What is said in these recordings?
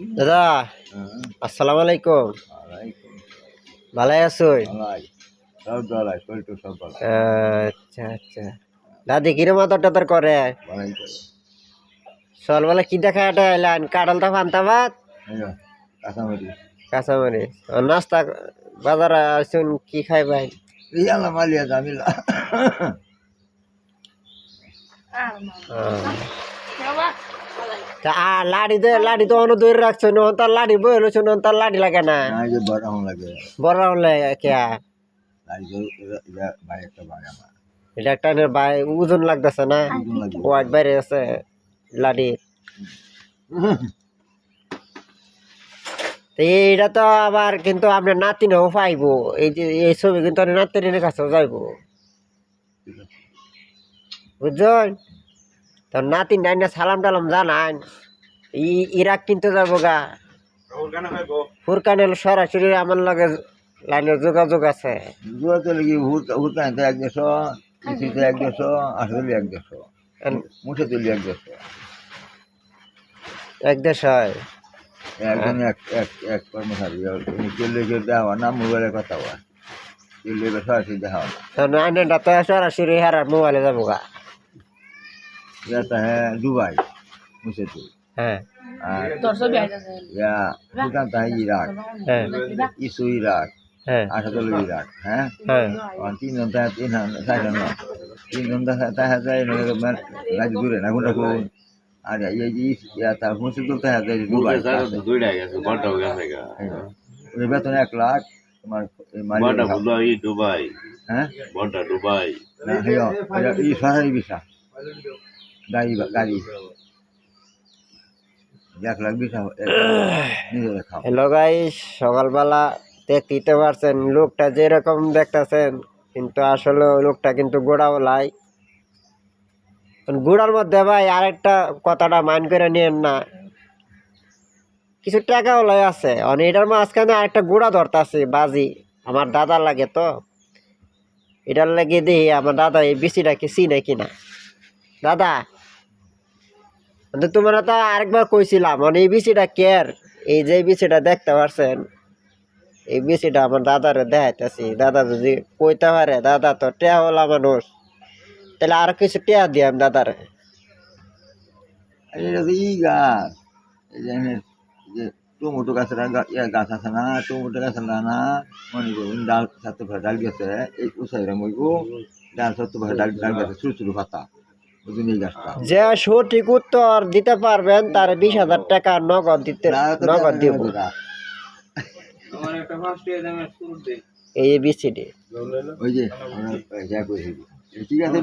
দাদা আসসালামু। আলাইকুম ভালো। আছো আচ্ছা আচ্ছা। দাদি কিরম আদর টাদর করে? ভালোই করে। সকালবেলা কি দেখা এটা এলেন? কাঁঠালটা ফান্তা ভাত? কাঁচামরিচ। কাঁচামরি নাস্তা বাজার আসুন কি খাই ভাই মালিয়া জামিলা। তা আর লাড়ি দে লাড়ি তো অন্য দূরে রাখছো নহন তার লাড়ি বই হলো নহন তার লাড়ি লাগে না? না এই যে বড় হন লাগে। কে? এটা ভাই একটা ওজন লাগতেছে না? ওয়াট বাইরে আছে লাড়ি। তো এইটা তো আবার কিন্তু আপনার নাতিনও পাইবো। এই যে এই ছবি কিন্তু নাতিনের কাছেও যাইবো। বুঝছেন? তো নাতিন ডাইনা সালাম টালাম জানান ই ইরাক কিনতে যাব গা। ফুরকানের সরাসরি আমার লগে লাইনে যোগাযোগ আছে। এক কৃষিতে এক আসলে এক মুঠে তুলি এক দেশ হয়। একজন এক এক এক কর্মচারী উনি চলে গিয়ে দেওয়া না কথা চলে গিয়ে সরাসরি দেওয়া না। তো তো সরাসরি হারার মোবাইলে যাব গা। जाता है दुबई मुझसे तो হ্যাঁ और তোর ছবি আইতাছে या भूटान है इराक হ্যাঁ इसो इराक হ্যাঁ आठा इराक हैं হ্যাঁ और तीन घंटा है तीन साढ़े नौ तीन घंटा है है है ना मैं राज दूर है ना गुंडा को अरे ये ये या था मुझसे तो है है दुबई দুইটা গেছে বড়টা গেছে গা ये बेतन एक लाख तुम्हारे বড়টা मालिक বুঝাই দুবাই हैं বড়টা দুবাই ना है ये सारा গাড়ি গাড়ি। এক লাখ হ্যালো গাইস সকালবেলা দেখতে পারছেন লোকটা যেরকম দেখতেছেন কিন্তু আসলে লোকটা কিন্তু গোড়াওয়ালাই গোড়ার মধ্যে ভাই আরেকটা কথাটা মাইন্ড করে নিয়েন না। কিছু টাকাও লয় আছে অনেক এটার মাঝখানে আরেকটা গোড়া ধরতাছে বাজি। আমার দাদা লাগে তো। এটার লাগে দেখি আমার দাদা এই বিচিটা কি নাকি না দাদা তোমরা তো আরেকবার কইছিলাম মানে এই বিচিটা কেয়ার এই যে বিচিটা দেখতে পারছেন, এই বিচিটা আমার দাদারে দেখাইতেছি। দাদা যদি কইতে পারে, দাদা তো টেয়া টেয়াওয়ালা মানুষ। তাহলে আর কিছু টেয়া দিয়াম দাদারে। ই গাছ টমেটো গাছের গাছ আছে না, টমেটো গাছের না মনে করুন ডাল ভরে ডাল গেছে এই উসাইরা মইগো ডাল ভরে ডাল ডাল গেছে ছোট ছোট পাতা। যে সঠিক উত্তর দিতে পারবেন তার বিশ হাজার টাকা নগদ দিতে নগদ দিব। এই ওই যে ঠিক আছে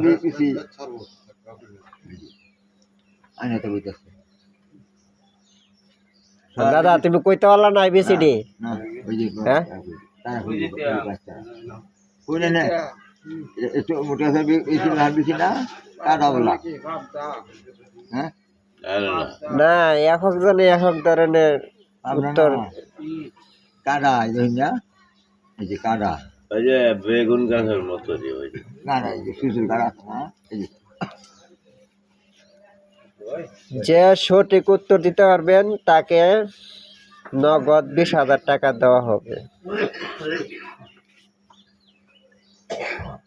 তো দাদা তুমি কইতে পারলা না যে হ্যাঁ? না না। একটু মোটা আছে বেশি না হ্যাঁ? না না একক জনে একক ধরনের উত্তর। কাটা এই যে। না এই যে কাটা ওই যে বেগুন গাছের মতো যে ওই কাটা এই যে সুসুর কাটা এই যে। যে সঠিক উত্তর দিতে পারবেন তাকে নগদ বিশ হাজার টাকা দেওয়া হবে। Yeah.